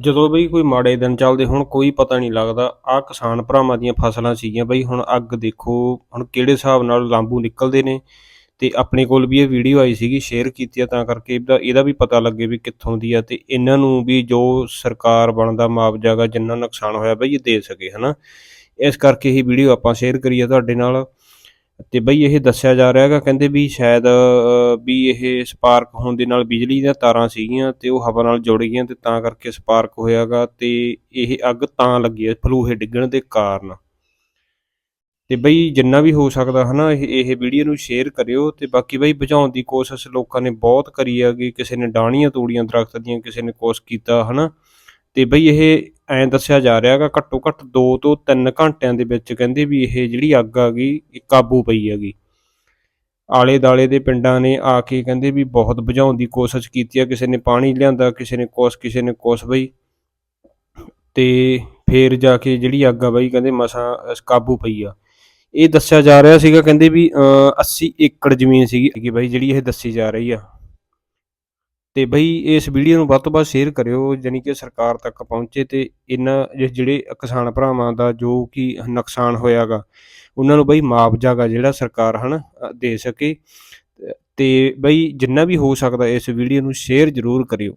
ਜਦੋਂ ਬਈ ਕੋਈ ਮਾੜੇ ਦਿਨ ਚੱਲਦੇ, ਹੁਣ ਕੋਈ ਪਤਾ ਨਹੀਂ ਲੱਗਦਾ, ਆਹ ਕਿਸਾਨ ਭਰਾਵਾਂ ਦੀਆਂ ਫਸਲਾਂ ਸੀਗੀਆਂ ਬਈ, ਹੁਣ ਅੱਗ ਦੇਖੋ, ਹੁਣ ਕਿਹੜੇ ਹਿਸਾਬ ਨਾਲ ਲਾਂਬੂ ਨਿਕਲਦੇ ਨੇ? ਤੇ ਆਪਣੇ ਕੋਲ ਵੀ ਇਹ ਵੀਡੀਓ ਆਈ ਸੀਗੀ ਸ਼ੇਅਰ ਕੀਤੀ ਆ, ਤਾਂ ਕਰਕੇ ਇਹਦਾ ਇਹਦਾ ਵੀ ਪਤਾ ਲੱਗੇ ਵੀ ਕਿੱਥੋਂ ਦੀ ਆ, ਤੇ ਇਹਨਾਂ ਨੂੰ ਵੀ ਜੋ ਸਰਕਾਰ ਬਣਦਾ, ਮੁਆਵਜ਼ਾ ਗਾ ਜਿੰਨਾ ਨੁਕਸਾਨ ਹੋਇਆ ਬਈ, ਇਹ ਦੇ ਸਕੇ, ਹਨਾ? ਇਸ ਕਰਕੇ ਇਹ ਵੀਡੀਓ ਆਪਾਂ ਸ਼ੇਅਰ ਕਰੀਏ ਤੁਹਾਡੇ ਨਾਲ। ਤੇ ਬਈ ਇਹ ਦੱਸਿਆ ਜਾ ਰਿਹਾ ਹੈਗਾ, ਕਹਿੰਦੇ ਵੀ ਸ਼ਾਇਦ ਵੀ ਇਹ ਸਪਾਰਕ ਹੋਣ ਦੇ ਨਾਲ ਬਿਜਲੀ ਦੀਆਂ ਤਾਰਾਂ ਸੀਗੀਆਂ ਤੇ ਉਹ ਹਵਾ ਨਾਲ ਜੁੜ ਗਈਆਂ ਤੇ ਤਾਂ ਕਰਕੇ ਸਪਾਰਕ ਹੋਇਆਗਾ ਤੇ ਇਹ ਅੱਗ ਤਾਂ ਲੱਗੀ ਹੈ ਫਲੂਹੇ ਡਿੱਗਣ ਦੇ ਕਾਰਨ। ਤੇ ਬਈ ਜਿੰਨਾ ਵੀ ਹੋ ਸਕਦਾ ਹਨਾ, ਇਹ ਇਹ ਵੀਡੀਓ ਨੂੰ ਸ਼ੇਅਰ ਕਰਿਓ ਤੇ ਬਾਕੀ ਬਈ ਬਚਾਉਣ ਦੀ ਕੋਸ਼ਿਸ਼ ਲੋਕਾਂ ਨੇ ਬਹੁਤ ਕਰੀ ਹੈਗੀ ਕਿਸੇ ਨੇ ਡਾਣੀਆਂ ਤੋੜੀਆਂ ਦਰਖਤ ਦੀਆਂ ਕਿਸੇ ਨੇ ਕੋਸ਼ਿਸ਼ ਕੀਤਾ ਹਨਾ। ਤੇ ਬਈ ਇਹ ਐਂ ਦੱਸਿਆ ਜਾ ਰਿਹਾ ਹੈਗਾ, ਘੱਟੋ ਘੱਟ 2 ਤੋਂ 3 ਘੰਟਿਆਂ ਦੇ ਵਿੱਚ ਕਹਿੰਦੇ ਵੀ ਇਹ ਜਿਹੜੀ ਅੱਗ ਆ ਗਈ, ਇਹ ਕਾਬੂ ਪਈ ਹੈਗੀ। ਆਲੇ ਦਾਲੇ ਦੇ ਪਿੰਡਾਂ ਨੇ ਆ ਕੇ ਕਹਿੰਦੇ ਵੀ ਬਹੁਤ ਬੁਝਾਉਣ ਦੀ ਕੋਸ਼ਿਸ਼ ਕੀਤੀ ਆ, ਕਿਸੇ ਨੇ ਪਾਣੀ ਲਿਆਂਦਾ, ਕਿਸੇ ਨੇ ਕੁਛ, ਕਿਸੇ ਨੇ ਕੁਛ ਬਈ। ਤੇ ਫੇਰ ਜਾ ਕੇ ਜਿਹੜੀ ਅੱਗ ਆ ਬਈ ਕਹਿੰਦੇ ਮਸਾਂ ਕਾਬੂ ਪਈ ਆ। ਇਹ ਦੱਸਿਆ ਜਾ ਰਿਹਾ ਸੀਗਾ, ਕਹਿੰਦੇ ਵੀ, ਅਹ 80 ਏਕੜ ਜ਼ਮੀਨ ਸੀਗੀ ਕਿ ਬਈ ਜਿਹੜੀ ਇਹ ਦੱਸੀ ਜਾ ਰਹੀ ਆ। ਤੇ ਬਈ ਇਸ ਵੀਡੀਓ ਨੂੰ ਵੱਧ ਤੋਂ ਵੱਧ ਸ਼ੇਅਰ ਕਰਿਓ ਜਾਣੀ ਕਿ ਸਰਕਾਰ ਤੱਕ ਪਹੁੰਚੇ ਤੇ ਇਹਨਾਂ ਜਿਹੜੇ ਕਿਸਾਨ ਭਰਾਵਾਂ ਦਾ ਜੋ ਕਿ ਨੁਕਸਾਨ ਹੋਇਆਗਾ ਉਹਨਾਂ ਨੂੰ ਬਈ ਮੁਆਵਜ਼ਾ ਗਾ ਜਿਹੜਾ ਸਰਕਾਰ ਹਨ ਅ, ਦੇ ਸਕੇ। ਤੇ ਬਈ ਜਿੰਨਾ ਵੀ ਹੋ ਸਕਦਾ ਇਸ ਵੀਡੀਓ ਨੂੰ ਸ਼ੇਅਰ ਜ਼ਰੂਰ ਕਰਿਓ।